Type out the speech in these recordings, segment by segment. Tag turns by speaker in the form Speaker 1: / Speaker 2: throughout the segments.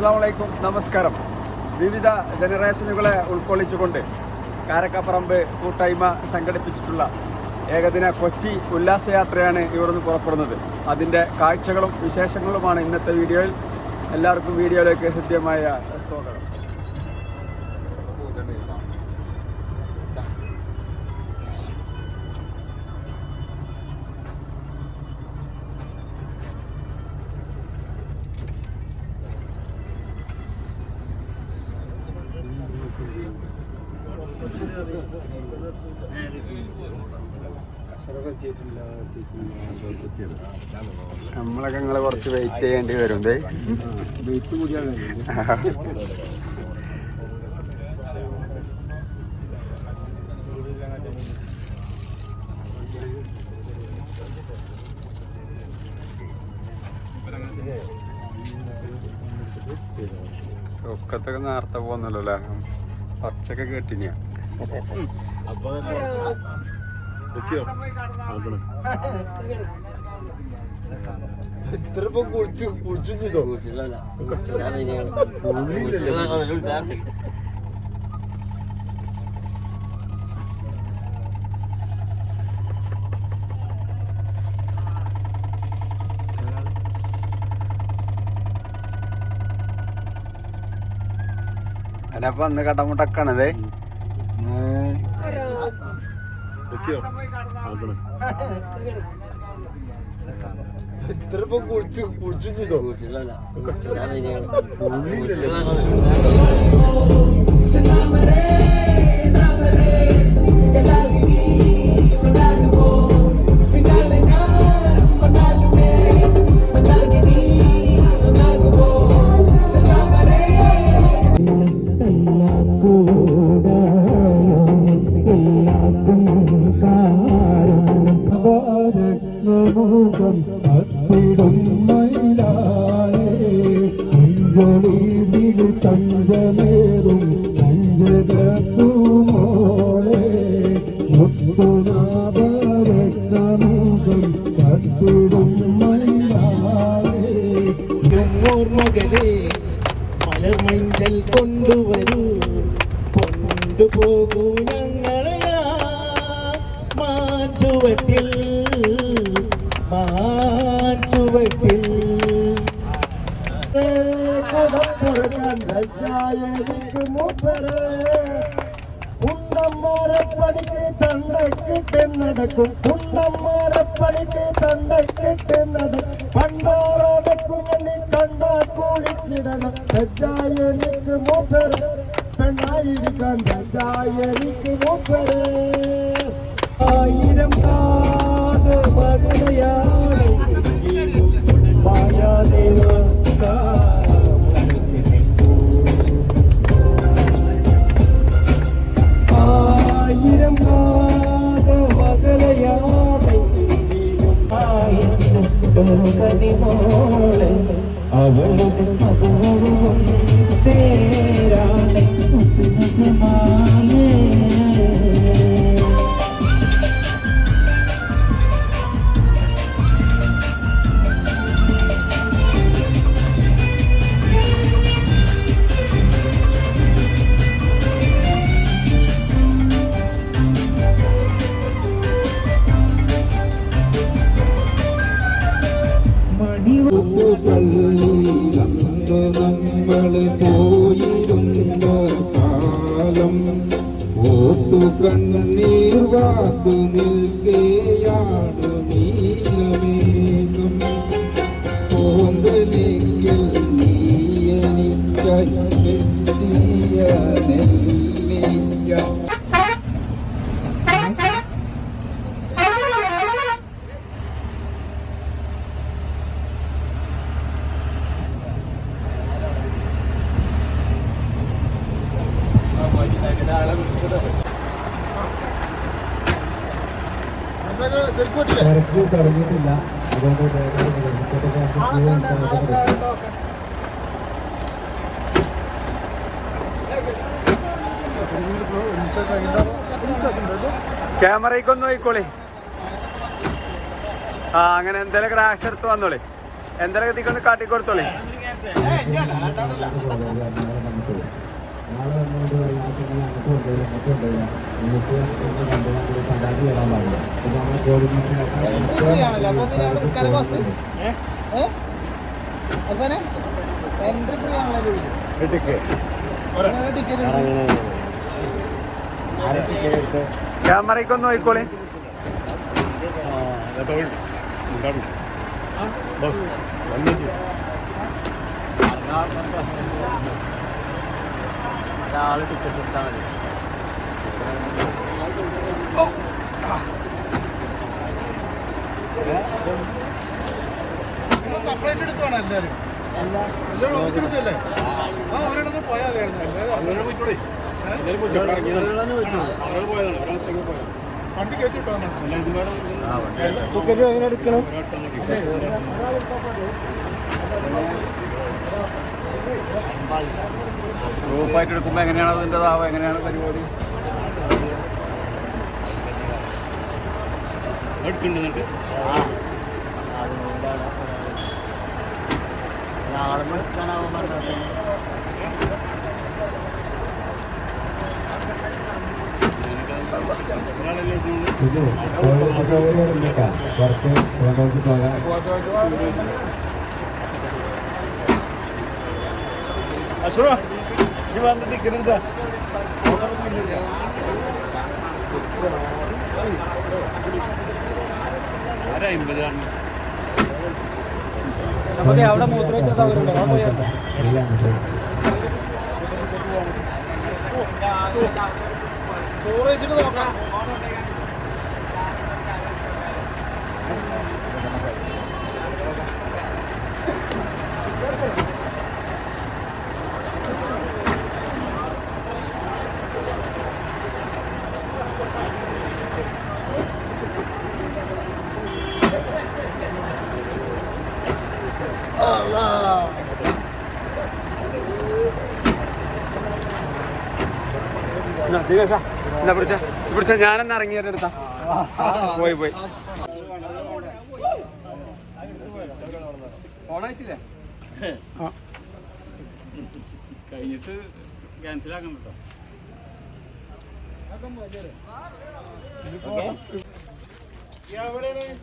Speaker 1: അസ്സാം വലൈക്കും നമസ്കാരം. വിവിധ ജനറേഷനുകളെ ഉൾക്കൊള്ളിച്ചുകൊണ്ട് കാരക്കപ്പറമ്പ് കൂട്ടായ്മ സംഘടിപ്പിച്ചിട്ടുള്ള ഏകദിന കൊച്ചി ഉല്ലാസയാത്രയാണ് ഇവിടുന്ന് പുറപ്പെടുന്നത്. അതിന്റെ കാഴ്ചകളും വിശേഷങ്ങളുമാണ് ഇന്നത്തെ വീഡിയോയിൽ. എല്ലാവർക്കും വീഡിയോയിലേക്ക് ഹൃദ്യമായ സ്വാഗതം. നമ്മളൊക്കെ നിങ്ങളെ കുറച്ച് വെയിറ്റ് ചെയ്യേണ്ടി വരും ഒക്കത്തൊക്കെ നേരത്തെ പോകുന്നല്ലോ അല്ലേ പച്ചക്കെ കേട്ടിനിയാ?
Speaker 2: ഇത്ര കുളിച്ചു കുളിച്ചു ചെയ്തോ?
Speaker 1: അതിനപ്പൊ അന്ന് കടമുട്ടക്കാണതേ
Speaker 2: ഇത്ര ഇപ്പൊ കുളിച്ചു കുളിച്ചു ചെയ്തോ?
Speaker 3: മുഖം കുണ്ടന്മാരെ പണിക്ക് തണ്ടക്കിട്ട് നടക്കും. കുണ്ടന്മാരെ പണിക്ക് തണ്ടക്കിട്ട് നടക്കും. പണ്ടാറടക്കും മണി കണ്ട കുളിച്ചിടണം. ലജ്ജായ മൂപ്പര്. പെണ്ണായിരിക്കാൻ ലജ്ജായ എനിക്ക് മൂപ്പര്. ആയിരം കാത് മകളയാണ് മായാദേവ
Speaker 1: ക്യാമറയ്ക്കൊന്നും ആയിക്കോളി ആ അങ്ങനെ എന്തെങ്കിലും ക്രാഷ് എടുത്ത് വന്നോളി. എന്തെങ്കിലും ഇതിക്കൊന്ന് കാട്ടിക്കൊടുത്തോളി
Speaker 2: ഏ? എൻട്രി ഫ്രീ ആണല്ലോ ടിക്കറ്റ്
Speaker 1: ക്യാമറയ്ക്കൊന്ന് നോക്കിക്കോളി.
Speaker 2: ഒരാൾ ടിക്കറ്റ് എടുത്താൽ മതി. സെപ്പറേറ്റ് എടുക്കുവാണ് എല്ലാവരും എല്ലാവരും ഒന്നിച്ചെടുക്കല്ലേ ആ ഒരിടത്ത് പോയാൽ വണ്ടി
Speaker 4: ടിക്കറ്റ് എങ്ങനെ എടുക്കണം?
Speaker 1: ഗ്രൂപ്പായിട്ട് എടുക്കുമ്പോൾ എങ്ങനെയാണ് അതിന്റെതാവുക എങ്ങനെയാണ് പരിപാടി?
Speaker 2: ആളെന്ന് എടുക്കാനാവും പറഞ്ഞത്
Speaker 3: ഇത് ടോയ്ലറ്റ് സൗകര്യം ഇല്ല കേട്ടോ പുറത്ത് പുറത്തോട്ട് പോകാൻ
Speaker 2: അശ്വറ ഈ വന്ന് ടിക്കറ്റ് എടുത്താ
Speaker 5: നമുക്ക് ചോറ് വെച്ചിട്ട് നോക്കാം.
Speaker 1: എന്നാ പിടിച്ച? പിടിച്ച ഞാനെന്നാ ഇറങ്ങി എടുത്താ പോയി പോയി. ഓണായിട്ടില്ലേ?
Speaker 5: കഴിഞ്ഞിട്ട് ക്യാൻസൽ ആക്കാൻ കേട്ടോ.
Speaker 2: എവിടെയാണ്?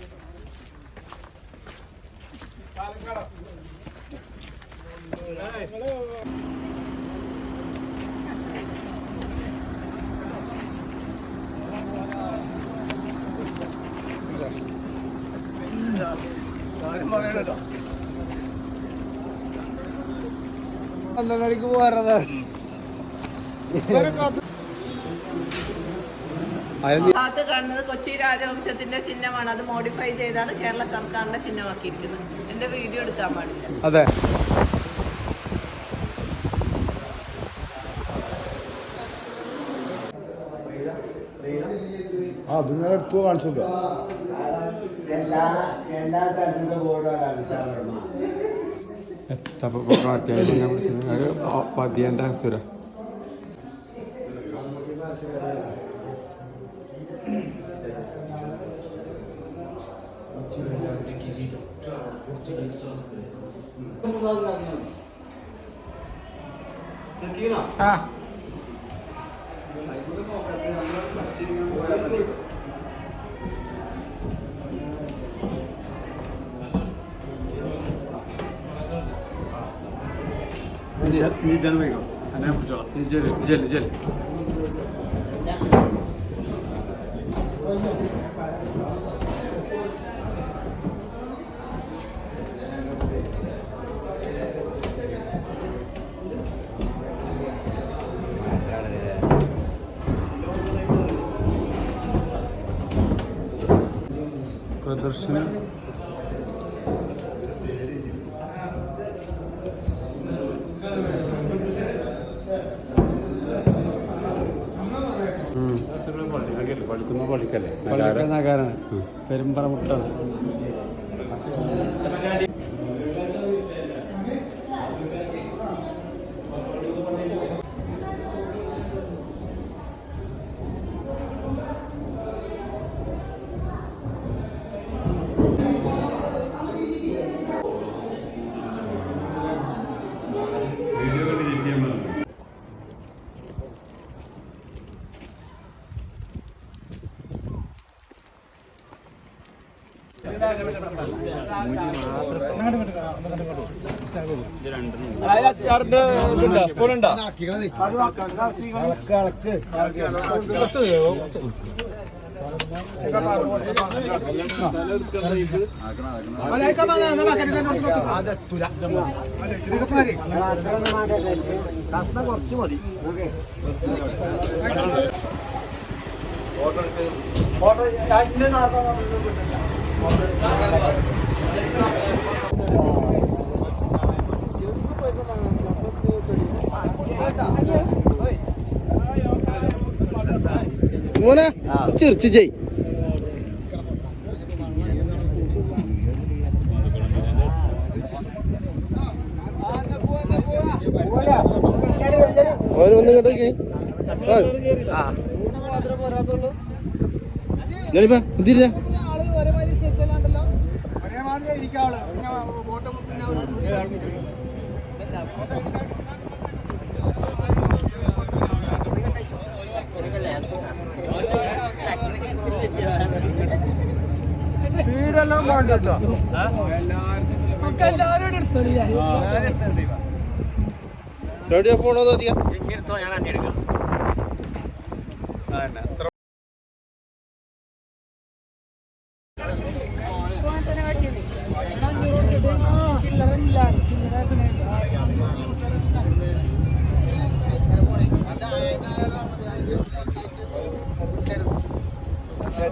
Speaker 2: പോകാറതാണ്
Speaker 6: ഭാഗത്ത് കാണുന്നത് കൊച്ചി രാജവംശത്തിന്റെ ചിഹ്നമാണ്. അത് മോഡിഫൈ ചെയ്താണ് കേരള സർക്കാരിന്റെ ചിഹ്നമാക്കിയിരിക്കുന്നത്. എന്റെ വീഡിയോ എടുക്കാൻ പാടില്ല.
Speaker 1: അതെ.
Speaker 2: ആ അത് ഞാൻ എടുത്തു കാണിച്ചില്ല
Speaker 1: എല്ലാ എല്ലാ തരത്തിലുള്ള ബോർഡാണ് പതിയന്റെ സുര ആ നീ ജല പോയിക്കോ എന്നെ ನಿಜ ನಿಜ ಅನ್ಬೇಕು ಜಲ್ ಜಲ್ ಜಲ್ പള്ളിക്കൽ നഗരാണ്. പെരുമ്പറ മുട്ടാണ്
Speaker 5: അച്ചാറിന്റെ ഇതുണ്ടോ സ്പൂണുണ്ടോ
Speaker 2: മോനെ ചിരിച്ചു ജയ്. ഓന് വന്ന് കേട്ടോക്കേ ഞാനിപ്പാ എന്തില്ല വീടെല്ലാം വേണ്ടല്ലോ എവിടെയാ പോണോ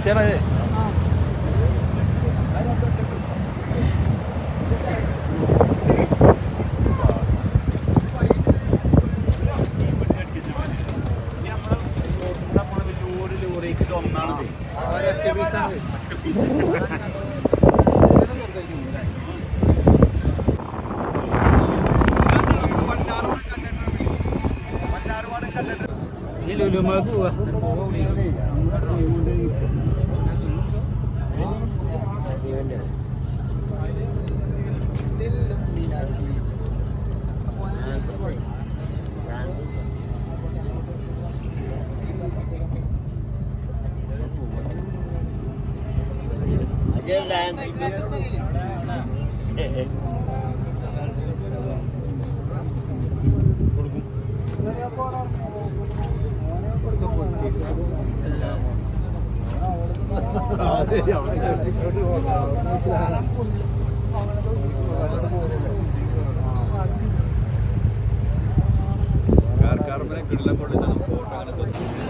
Speaker 2: ആദിത്യ അതന്നെ പറഞ്ഞു
Speaker 5: അമ്മയും മേലെ പിടിച്ച് പോയിന്നുണ്ട്
Speaker 2: പാടിയിട്ടില്ല
Speaker 7: നമുക്ക് ഇങ്ങനെ ഭരിച്ചണ മാതിരി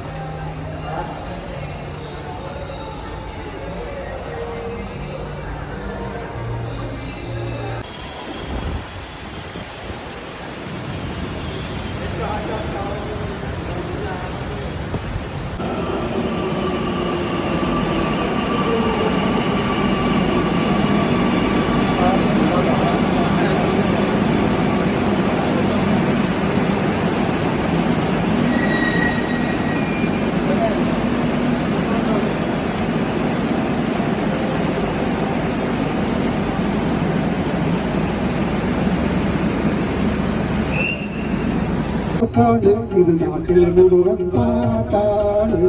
Speaker 4: ഇത് നാട്ടിൽ മുഴുവൻ പാട്ടാണ്.